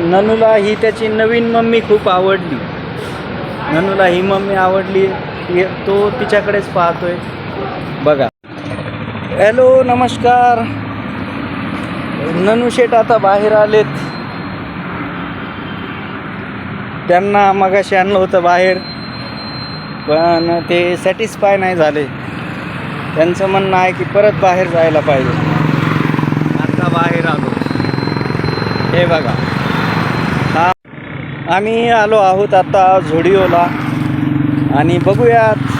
ननूला ही त्याची नवीन मम्मी खूप आवडली. ननूला ही मम्मी आवडली तो तिच्याकडेच पाहतोय. बघा. हॅलो नमस्कार. ननू शेठ आता बाहेर आलेत. त्यांना मगाशी आणलं होतं बाहेर पण ते सॅटिस्फाय नाही झाले. त्यांचं म्हणणं आहे की परत बाहेर जायला पाहिजे. आता बाहेर आलो. हे बघा. हा. आम्ही आलो आहोत आता झोडिओला आणि बघूयात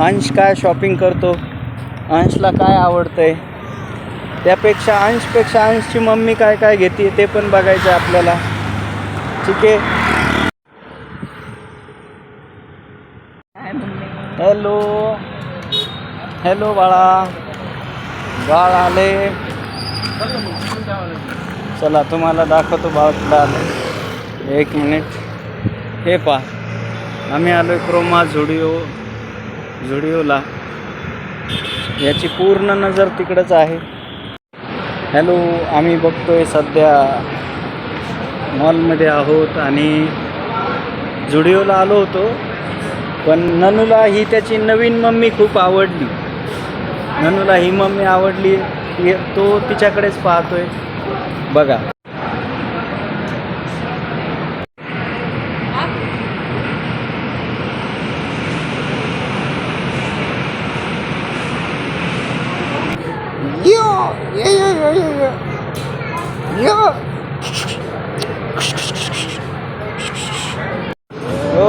अंश काय शॉपिंग करतो. अंशला काय आवडतंय. त्यापेक्षा अंशपेक्षा अंशची मम्मी काय काय घेते ते पण बघायचं आहे आपल्याला. ठीक आहे. हॅलो. हॅलो बाळा. बाळ आले. चला तुम्हाला दाखवतो बाळ कुठं आलं एक मिनिट. हे पा आम्ही आलो आहे क्रोमा झुडिओ झुडिओला. याची पूर्ण नजर तिकडंच आहे. हॅलो आम्ही बघतोय सध्या मॉलमध्ये आहोत आणि झुडिओला आलो होतो पण ननूला ही त्याची नवीन मम्मी खूप आवडली. ननूला ही मम्मी आवडली. ती- तिच्याकडेच पाहतोय. बघा. ओ.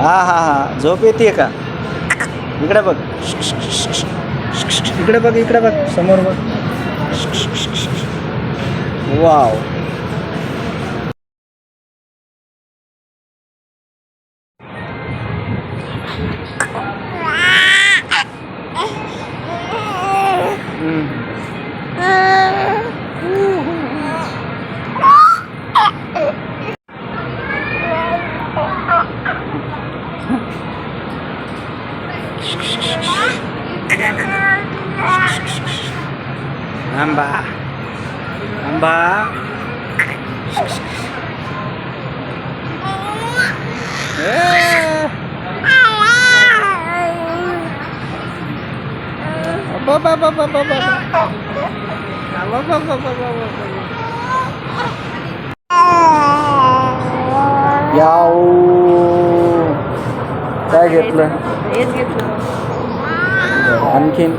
हा हा हा. झोप येते का? इकडे बघ. इकडे बघ इकडे बघ. समोर बघ. वाव. हम्म. Namba. Namba. Baba baba काय घेतलं. हेच घेतलं. आणखीन